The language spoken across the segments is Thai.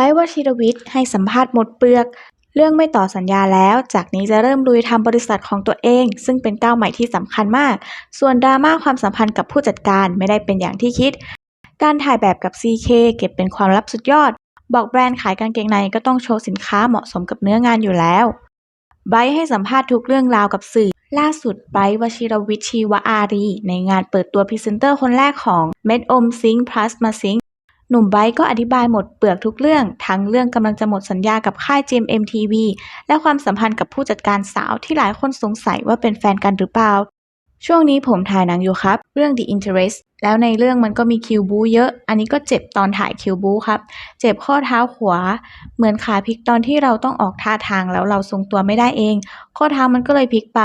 บร์วชิรวิทย์ให้สัมภาษณ์หมดเปลือก เรื่องไม่ต่อสัญญาแล้ว จากนี้จะเริ่มลุยทำบริษัทของตัวเอง ซึ่งเป็นก้าวใหม่ที่สำคัญมาก ส่วนดราม่าความสัมพันธ์กับผู้จัดการไม่ได้เป็นอย่างที่คิด การถ่ายแบบกับ CK เก็บเป็นความลับสุดยอด บอกแบรนด์ขายกางเกงในก็ต้องโชว์สินค้าเหมาะสมกับเนื้องานอยู่แล้วไบซ์ให้สัมภาษณ์ทุกเรื่องราวกับสื่อ ล่าสุดไบซ์วชิรวิทย์ชีวอารี ในงานเปิดตัวพรีเซนเตอร์คนแรกของเม็ดอมซิงค์พลัสมาซิงค์ หนุ่มไบร์ก็อธิบายหมดเปลือกทุกเรื่อง ทั้งเรื่องกำลังจะหมดสัญญากับค่าย GMM TV และความสัมพันธ์กับผู้จัดการสาวที่หลายคนสงสัยว่าเป็นแฟนกันหรือเปล่า ช่วงนี้ผมถ่ายหนังอยู่ครับ เรื่อง The Interest แล้วในเรื่องมันก็มีคิวบูเยอะ อันนี้ก็เจ็บตอนถ่ายคิวบูครับ เจ็บข้อเท้าขวา เหมือนขาพลิกตอนที่เราต้องออกท่าทางแล้วเราทรงตัวไม่ได้เอง ข้อเท้ามันก็เลยพลิกไป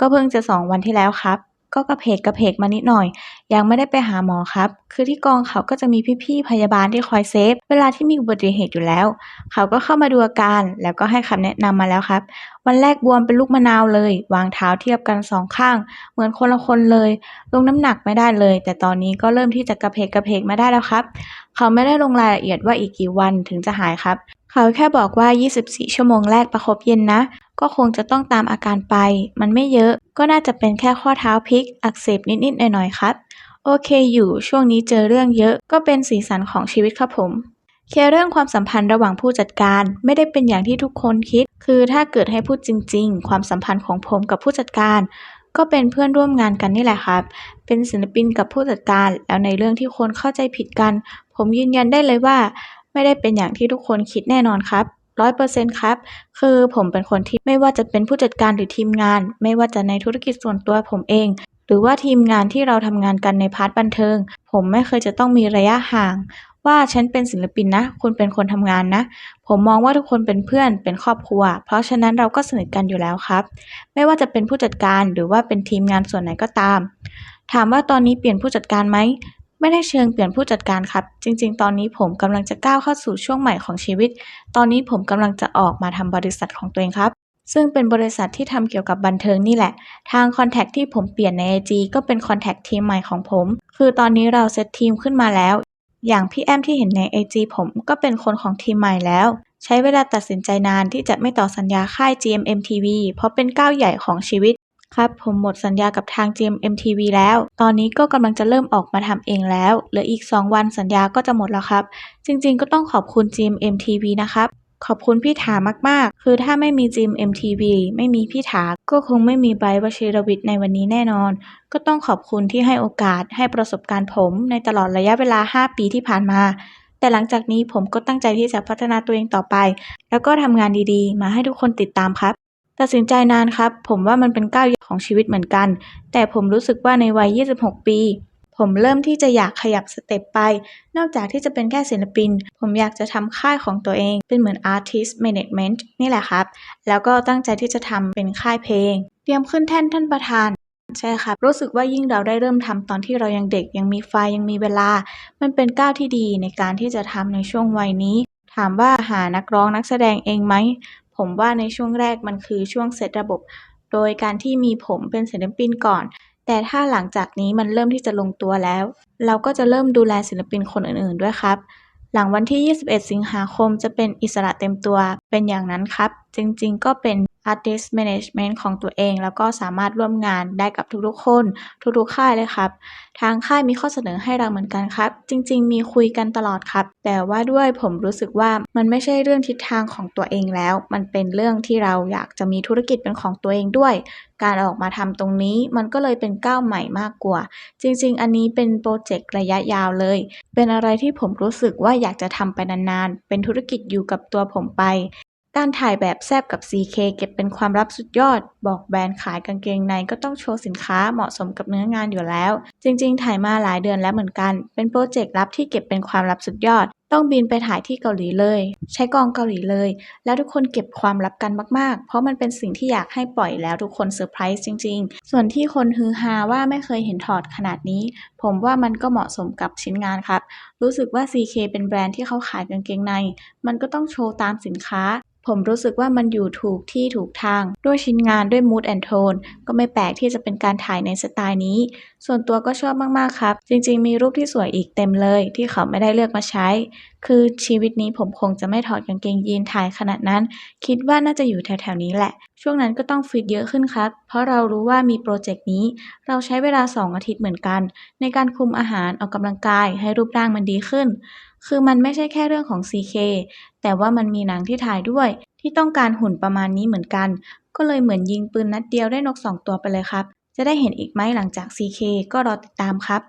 ก็เพิ่งจะสองวันที่แล้วครับ ก็กระเพกกระเพกมานิดหน่อย ยังไม่ได้ไปหาหมอครับ คือที่กองเขาก็จะมีพี่ๆพยาบาลที่คอยเซฟ เวลาที่มีอุบัติเหตุอยู่แล้ว เขาก็เข้ามาดูอาการ แล้วก็ให้คำแนะนำมาแล้วครับ วันแรกบวมเป็นลูกมะนาวเลย วางเท้าเทียบกันสองข้าง เหมือนคนละคนเลย ลงน้ำหนักไม่ได้เลย แต่ตอนนี้ก็เริ่มที่จะกระเพกกระเพกมาได้แล้วครับ เขาไม่ได้ลงรายละเอียดว่าอีกกี่วันถึงจะหายครับ เขาแค่บอกว่า 24 ชั่วโมงแรกประคบเย็นนะ ก็คงจะต้องตามอาการไป มันไม่เยอะ ก็น่าจะเป็นแค่ข้อเท้าพลิก อักเสบนิดๆหน่อยๆครับ โอเคอยู่ช่วงนี้เจอเรื่องเยอะ ก็เป็นสีสันของชีวิตครับผมเคลียร์เรื่องความสัมพันธ์ระหว่างผู้จัดการ ไม่ได้เป็นอย่างที่ทุกคนคิด คือถ้าเกิดให้พูดจริง ๆ ความสัมพันธ์ของผมกับผู้จัดการ ก็เป็นเพื่อนร่วมงานกันนี่แหละครับ เป็นศิลปินกับผู้จัดการ แล้วในเรื่องที่คนเข้าใจผิดกัน ผมยืนยันได้เลยว่า ไม่ได้เป็นอย่างที่ทุกคนคิดแน่นอนครับ ร้อยเปอร์เซ็นต์ครับ คือผมเป็นคนที่ไม่ว่าจะเป็นผู้จัดการหรือทีมงาน ไม่ว่าจะในธุรกิจส่วนตัวผมเอง หรือว่าทีมงานที่เราทำงานกันในพาร์ทบันเทิง ผมไม่เคยจะต้องมีระยะห่าง ว่าฉันเป็นศิลปินนะ คุณเป็นคนทำงานนะ ผมมองว่าทุกคนเป็นเพื่อนเป็นครอบครัว เพราะฉะนั้นเราก็สนิทกันอยู่แล้วครับ ไม่ว่าจะเป็นผู้จัดการหรือว่าเป็นทีมงานส่วนไหนก็ตาม ถามว่าตอนนี้เปลี่ยนผู้จัดการไหม ไม่ได้เชิงเปลี่ยนผู้จัดการครับ จริง ๆ ตอนนี้ผมกำลังจะก้าวเข้าสู่ช่วงใหม่ของชีวิต ตอนนี้ผมกำลังจะออกมาทำบริษัทของตัวเองครับ ซึ่งเป็นบริษัทที่ทำเกี่ยวกับบันเทิงนี่แหละ ทางคอนแทคที่ผมเปลี่ยนใน IG ก็เป็นคอนแทคทีมใหม่ของผม คือตอนนี้เราเซตทีมขึ้นมาแล้ว อย่างพี่แอมที่เห็นใน IG ผมก็เป็นคนของทีมใหม่แล้ว ใช้เวลาตัดสินใจนานที่จะไม่ต่อสัญญาค่าย GMM TV เพราะเป็นก้าวใหญ่ของชีวิต ครับผมหมดสัญญากับทาง GMM TV แล้ว ตอนนี้ก็กำลังจะเริ่มออกมาทำเองแล้วเหลืออีก 2 วันสัญญาก็จะหมดแล้วครับ จริงๆ ก็ต้องขอบคุณ GMM TV นะครับ ขอบคุณพี่ถามากๆ คือถ้าไม่มี GMM TV ไม่มีพี่ถาก็คงไม่มีไบวชิรวิทย์ในวันนี้แน่นอน ก็ต้องขอบคุณที่ให้โอกาสให้ประสบการณ์ผมในตลอดระยะเวลา 5 ปีที่ผ่านมาแต่หลังจากนี้ผมก็ตั้งใจที่จะพัฒนาตัวเองต่อไป แล้วก็ทำงานดีๆ มาให้ทุกคนติดตามครับ ตัดสินใจนานครับ ผมว่ามันเป็นก้าวใหญ่ของชีวิตเหมือนกัน แต่ผมรู้สึกว่าในวัย 26 ปี ผมเริ่มที่จะอยากขยับสเต็ปไป นอกจากที่จะเป็นแค่ศิลปิน ผมอยากจะทำค่ายของตัวเอง เป็นเหมือน Artist Management นี่แหละครับ แล้วก็ตั้งใจที่จะทำเป็นค่ายเพลง เตรียมขึ้นแท่นท่านประธานใช่ครับ รู้สึกว่ายิ่งเราได้เริ่มทำตอนที่เรายังเด็กยังมีไฟยังมีเวลา มันเป็นก้าวที่ดีในการที่จะทำในช่วงวัยนี้ ถามว่าหานักร้องนักแสดงเองไหม ผมว่าในช่วงแรกมันคือช่วงเซตระบบ โดยการที่มีผมเป็นศิลปินก่อน แต่ถ้าหลังจากนี้มันเริ่มที่จะลงตัวแล้ว เราก็จะเริ่มดูแลศิลปินคนอื่นๆด้วยครับ หลังวันที่ 21 สิงหาคมจะเป็นอิสระเต็มตัวเป็นอย่างนั้นครับ จริงๆ ก็เป็น Artist Management ของตัวเอง แล้วก็สามารถร่วมงานได้กับทุกๆ คน ทุกๆ ค่ายเลยครับ ทางค่ายมีข้อเสนอให้เราเหมือนกันครับ จริง ๆ มีคุยกันตลอดครับ แต่ว่าด้วยผมรู้สึกว่ามันไม่ใช่เรื่องทิศทางของตัวเองแล้ว มันเป็นเรื่องที่เราอยากจะมีธุรกิจเป็นของตัวเองด้วย การออกมาทำตรงนี้มันก็เลยเป็นก้าวใหม่มากกว่า จริง ๆ อันนี้เป็นโปรเจกต์ระยะยาวเลย เป็นอะไรที่ผมรู้สึกว่าอยากจะทำไปนานๆ เป็นธุรกิจอยู่กับตัวผมไป การถ่ายแบบแซบกับ CK เก็บเป็นความลับสุดยอด บอกแบรนด์ขายกางเกงในก็ต้องโชว์สินค้าเหมาะสมกับเนื้องานอยู่แล้ว จริง ๆ ถ่ายมาหลายเดือนแล้วเหมือนกัน เป็นโปรเจกต์ลับที่เก็บเป็นความลับสุดยอด ต้องบินไปถ่ายที่เกาหลีเลย ใช้กองเกาหลีเลย แล้วทุกคนเก็บความลับกันมาก ๆ เพราะมันเป็นสิ่งที่อยากให้ปล่อยแล้วทุกคนเซอร์ไพรส์จริง ๆ ส่วนที่คนฮือฮาว่าไม่เคยเห็นถอดขนาดนี้ ผมว่ามันก็เหมาะสมกับชิ้นงานครับ รู้สึกว่า CK เป็นแบรนด์ที่เขาขายกางเกงใน มันก็ต้องโชว์ตามสินค้า ผมรู้สึกว่ามันอยู่ถูกที่ถูกทาง ด้วยชิ้นงานด้วย mood and tone ก็ไม่แปลกที่จะเป็นการถ่ายในสไตล์นี้ ส่วนตัวก็ชอบมากๆครับ จริงๆ มีรูปที่สวยอีกเต็มเลย ที่เขาไม่ได้เลือกมาใช้ คือชีวิตนี้ผมคงจะไม่ถอดกางเกงยีนถ่ายขนาดนั้น คิดว่าน่าจะอยู่แถวๆนี้แหละ ช่วงนั้นก็ต้องฟิตเยอะขึ้นครับ เพราะเรารู้ว่ามีโปรเจกต์นี้ เราใช้เวลา 2 อาทิตย์เหมือนกัน ในการคุมอาหารออกกำลังกายให้รูปร่างมันดีขึ้น คือมันไม่ใช่แค่เรื่องของ CK แต่ว่ามันมีหนังที่ถ่ายด้วย ที่ต้องการหุ่นประมาณนี้เหมือนกัน ก็เลยเหมือนยิงปืนนัดเดียวได้นกสองตัวไปเลยครับ จะได้เห็นอีกไหมหลังจาก CK ก็รอติดตามครับ